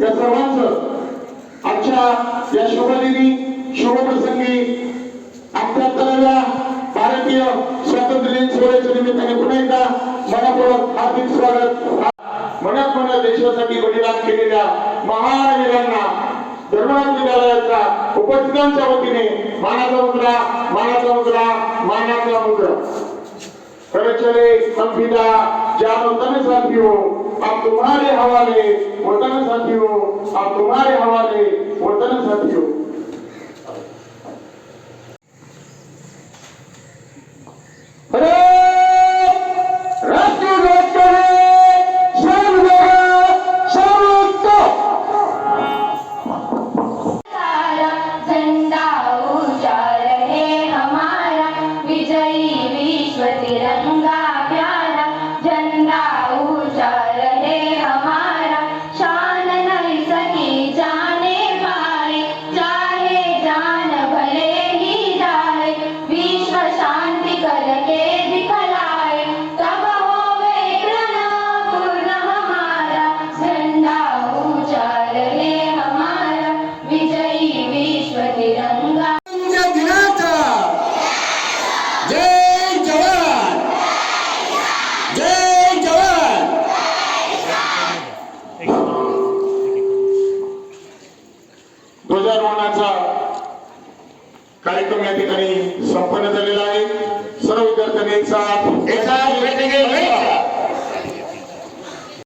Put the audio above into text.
या सर्वांच आजच्या या शुभदिनी शुभप्रसंगी अठ्याहत्तराव्या भारतीय स्वातंत्र्य दिन सोहळ्याच्या निमित्ताने पुन्हा एकदा मनापूर्वक हार्दिक स्वागत. मनात मनात देशासाठी बलिदान केलेल्या महान वीरांना धर्मनाथ विद्यालयाच्या उपस्थितांच्या वतीने मानाचा मुद्रा मानाचा मुद्रा मानाचा मुद्रा. कर चले ज्या जान साथी साथियों हो, अब तुम्हारे हवाले वतन साथियों अब तुम्हारे हवाले वतन साथियों ध्वजारोहणाचा कार्यक्रम या ठिकाणी संपन्न झालेला आहे. सर्व विद्यार्थ्यांनी साथ